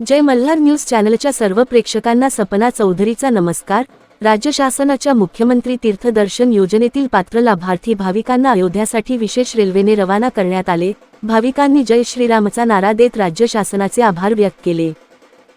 जय Malhar news चॅनलच्या सर्व प्रेक्षकांना सपना चौधरीचा नमस्कार. राज्य शासनाच्या मुख्यमंत्री तीर्थदर्शन योजनेतील पात्र लाभार्थी भाविकांना अयोध्यासाठी विशेष रेल्वेने रवाना करण्यात आले. भाविकांनी जय श्रीरामचा नारा देत राज्य शासनाचे आभार व्यक्त केले.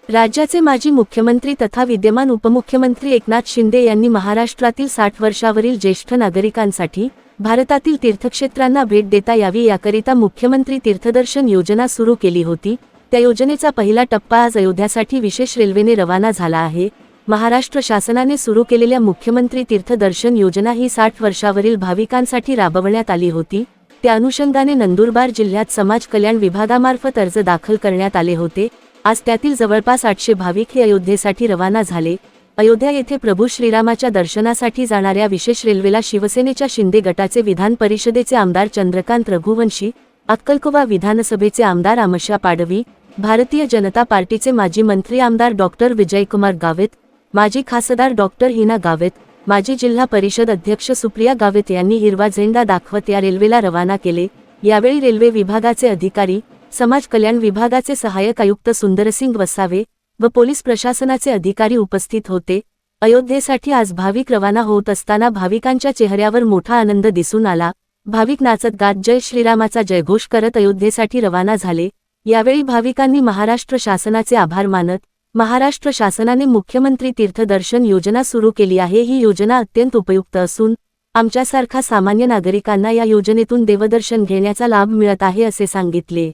राज्याचे माजी मुख्यमंत्री तथा विद्यमान उपमुख्यमंत्री एकनाथ शिंदे यांनी महाराष्ट्रातील साठ वर्षावरील ज्येष्ठ नागरिकांसाठी भारतातील तीर्थक्षेत्रांना भेट देता यावी याकरिता मुख्यमंत्री तीर्थदर्शन योजना सुरू केली होती. त्या योजनेचा पहिला टप्पा आज अयोध्यासाठी विशेष रेल्वेने रवाना झाला आहे. महाराष्ट्र शासनाने सुरू केलेल्या मुख्यमंत्री तीर्थदर्शन योजना ही साठ वर्षावरील भाविकांसाठी राबवण्यात आली होती. त्या अनुषंगाने नंदुरबार जिल्ह्यात समाज कल्याण विभागामार्फत अर्ज दाखल करण्यात आले होते. आज त्यातील जवळपास आठशे भाविक हे अयोध्येसाठी रवाना झाले. अयोध्या येथे प्रभू श्रीरामाच्या दर्शनासाठी जाणाऱ्या विशेष रेल्वेला शिवसेनेच्या शिंदे गटाचे विधान परिषदेचे आमदार चंद्रकांत रघुवंशी अक्कलकोवा विधानसभेचे आमदार आमशा पाडवी भारतीय जनता पार्टीचे माजी मंत्री आमदार डॉक्टर विजयकुमार गावित माजी खासदार डॉक्टर हिना गावित माजी जिल्हा परिषद अध्यक्ष सुप्रिया गावित यांनी हिरवा झेंडा दाखवत या रेल्वेला रवाना केले. यावेळी रेल्वे विभागाचे अधिकारी समाज कल्याण विभागाचे सहाय्यक आयुक्त सुंदरसिंग वसावे व पोलीस प्रशासनाचे अधिकारी उपस्थित होते. अयोध्येसाठी आज भाविक रवाना होत असताना भाविकांच्या चेहऱ्यावर मोठा आनंद दिसून आला. भाविक नाचत गात जय श्रीरामाचा जयघोष करत अयोध्येसाठी रवाना झाले. यावेळी भाविकांनी महाराष्ट्र शासनाचे आभार मानत महाराष्ट्र शासनाने मुख्यमंत्री तीर्थदर्शन योजना सुरू केली आहे. ही योजना अत्यंत उपयुक्त असून आमच्यासारखा सामान्य नागरिकांना या योजनेतून देवदर्शन घेण्याचा लाभ मिळत आहे असे सांगितले.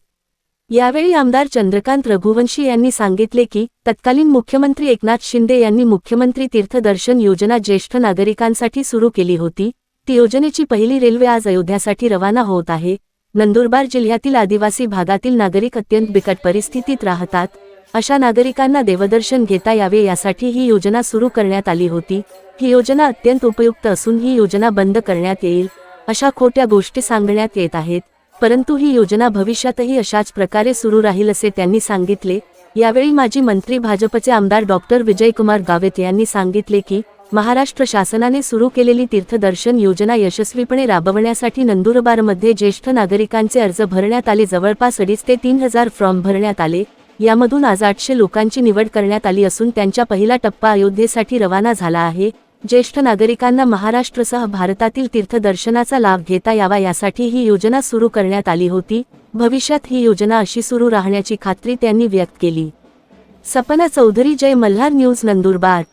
यावेळी आमदार चंद्रकांत रघुवंशी यांनी सांगितले की तत्कालीन मुख्यमंत्री एकनाथ शिंदे यांनी मुख्यमंत्री तीर्थदर्शन योजना ज्येष्ठ नागरिकांसाठी सुरू केली होती. ती योजनेची पहिली रेल्वे आज अयोध्यासाठी रवाना होत आहे. नंदुरबार जिल्ह्यातील आदिवासी भागातील नागरिक अत्यंत बिकट परिस्थितीत राहतात. अशा नागरिकांना देवदर्शन घेता यावे यासाठी ही योजना सुरू करण्यात आली होती. ही योजना अत्यंत उपयुक्त असून ही योजना बंद करण्यात येईल अशा खोट्या गोष्टी सांगण्यात येत आहेत. परंतु ही योजना भविष्यातही अशाच प्रकारे सुरू राहील असे त्यांनी सांगितले. यावेळी माजी मंत्री भाजपचे आमदार डॉक्टर विजयकुमार गावित यांनी सांगितले की महाराष्ट्र शासनाने सुरू केलेली तीर्थदर्शन योजना यशस्वीपणे राबवण्यासाठी नंदुरबारमध्ये ज्येष्ठ नागरिकांचे अर्ज भरण्यात आले. जवळपास अडीच ते तीन हजार फॉर्म भरण्यात आले. यामधून आज आठशे लोकांची निवड करण्यात आली असून त्यांच्या पहिला टप्पा अयोध्येसाठी रवाना झाला आहे. ज्येष्ठ नागरिकांना महाराष्ट्रसह भारतातील तीर्थदर्शनाचा लाभ घेता यावा यासाठी ही योजना सुरू करण्यात आली होती. भविष्यात ही योजना अशी सुरू राहण्याची खात्री त्यांनी व्यक्त केली. सपना चौधरी जय मल्हार न्यूज नंदुरबार.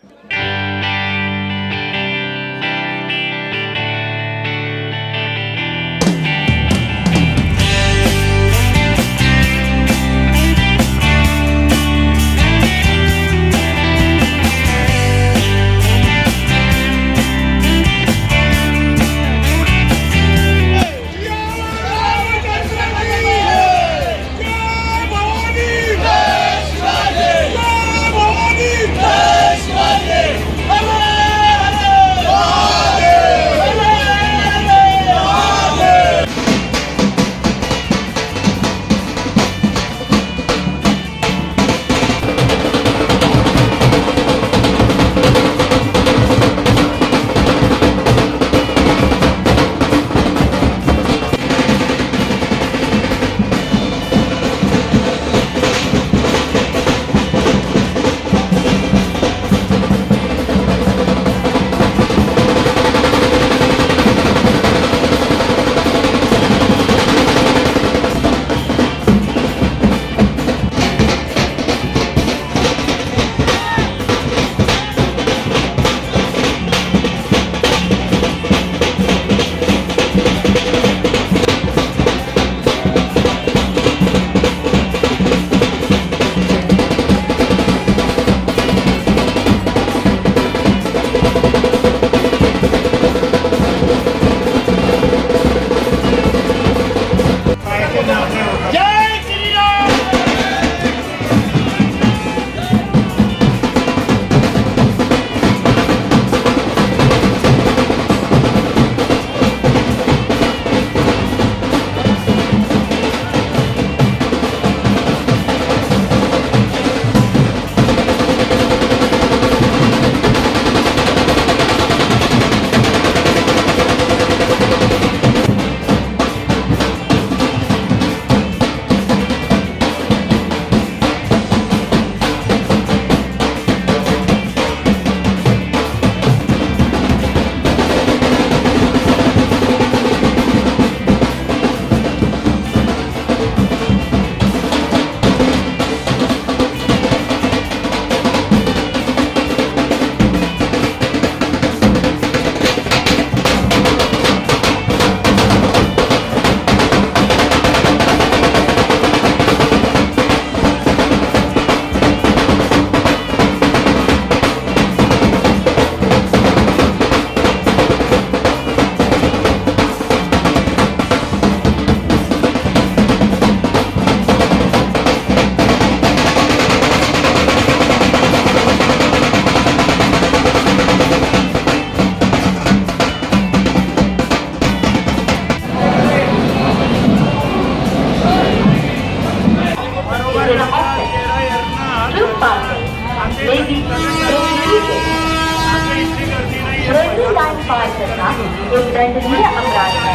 पार करना एक दंडनीय अपराध है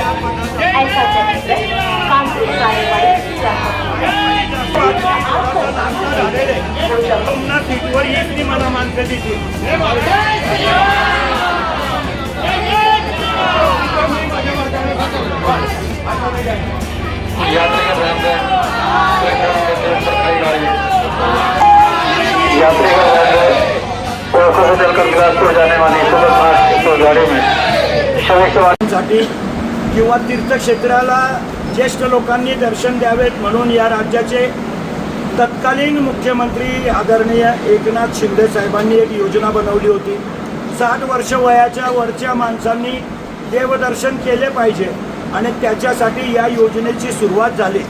ऐसा चरित्र कानूनी कार्रवाई की जा सकती है मला माणसं तिथे फास्ट किंवा तीर्थक्षेत्राला ज्येष्ठ लोकांनी दर्शन द्यावेत म्हणून या राज्याचे तत्कालीन मुख्यमंत्री आदरणीय एकनाथ शिंदे साहेबांनी एक योजना बनवली होती. साठ वर्ष वयाच्या वरच्या माणसांनी देवदर्शन केले पाहिजे आणि त्याच्यासाठी या योजनेची सुरुवात झाली.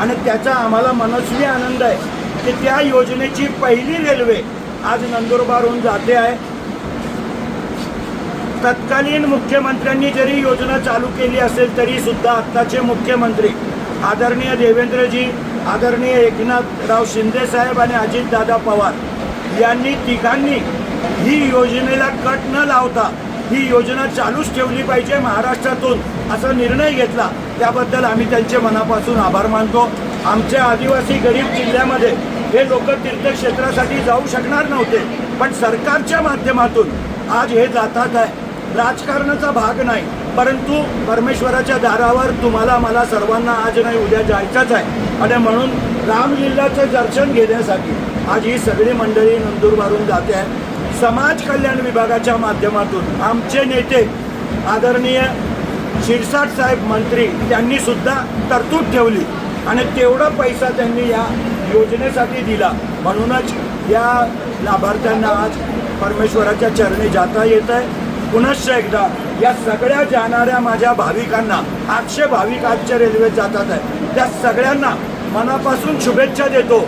आणि त्याचा आम्हाला मनस्वी आनंद आहे की त्या योजनेची पहिली रेल्वे आज नंदुरबारहून जाते आहे. तत्कालीन मुख्यमंत्र्यांनी जरी योजना चालू केली असेल तरी सुद्धा आत्ताचे मुख्यमंत्री आदरणीय देवेंद्रजी आदरणीय एकनाथराव शिंदेसाहेब आणि अजितदादा पवार यांनी तिघांनी ही योजनेला कट न लावता ही योजना चालूच ठेवली पाहिजे महाराष्ट्रातून असा निर्णय घेतला. त्याबद्दल आम्ही त्यांचे मनापासून आभार मानतो. आमच्या आदिवासी गरीब जिल्ह्यामध्ये हे लोक तीर्थक्षेत्रासाठी जाऊ शकणार नव्हते पण सरकारच्या माध्यमातून आज हे जातात आहे. राजकारणाचा भाग नाही. परंतु परमेश्वराच्या दारावर तुम्हाला मला सर्वांना आज नाही उद्या जायचंच आहे. आणि म्हणून रामलिल्लाचं दर्शन घेण्यासाठी आज ही सगळी मंडळी नंदुरबारून जाते. आहे समाज कल्याण विभागाच्या माध्यमातून आमचे नेते आदरणीय शिरसाट साहेब मंत्री त्यांनी सुद्धा तरतूद ठेवली. आणि तेवढा पैसा त्यांनी या योजनेसाठी दिला. म्हणूनच या लाभार्थ्यांना आज परमेश्वराच्या चरणी जाता येत आहे पुनश्च एकदा या सगळ्या जाणाऱ्या माझ्या भाविकांना आठशे भाविक आजच्या रेल्वेत जातात आहे. त्या सगळ्यांना मनापासून शुभेच्छा देतो.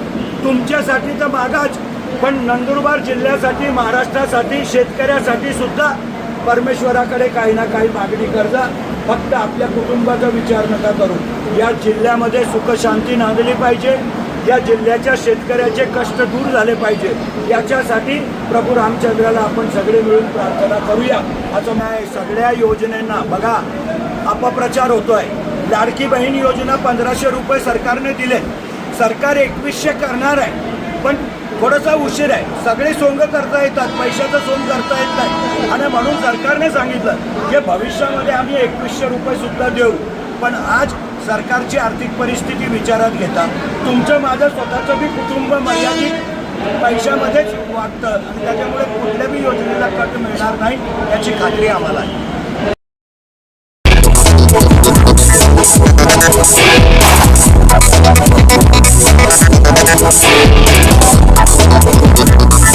तुमच्यासाठी तर मागाच पण नंदुरबार जिल्ह्यासाठी महाराष्ट्रासाठी शेतकऱ्यासाठी सुद्धा परमेश्वराकडे काही ना काही मागणी करजा. फक्त आपल्या कुटुंबाचा विचार नका करू. या जिल्ह्यामध्ये सुखशांती नांदली पाहिजे. या जिल्ह्याच्या शेतकऱ्याचे कष्ट दूर झाले पाहिजे याच्यासाठी प्रभू रामचंद्राला आपण सगळे मिळून प्रार्थना करूया. असं नाही सगळ्या योजनेंना बघा अपप्रचार होतोय. लाडकी बहीण योजना पंधराशे रुपये सरकारने दिले. सरकार एकवीसशे करणार आहे पण थोडासा उशीर आहे. सगळे सोंग करता येतात पैशाचं सोंग करता येत नाही. आणि म्हणून सरकारने सांगितलं की भविष्यामध्ये आम्ही एकवीसशे रुपये सुद्धा देऊ. पण आज सरकारची आर्थिक परिस्थिती विचारात घेता तुमचं माझं स्वतःचं बी कुटुंब मर्यादित पैशामध्येच वागतं आणि त्याच्यामुळे कुठल्या बी योजनेला कट मिळणार नाही याची खात्री आम्हाला आहे.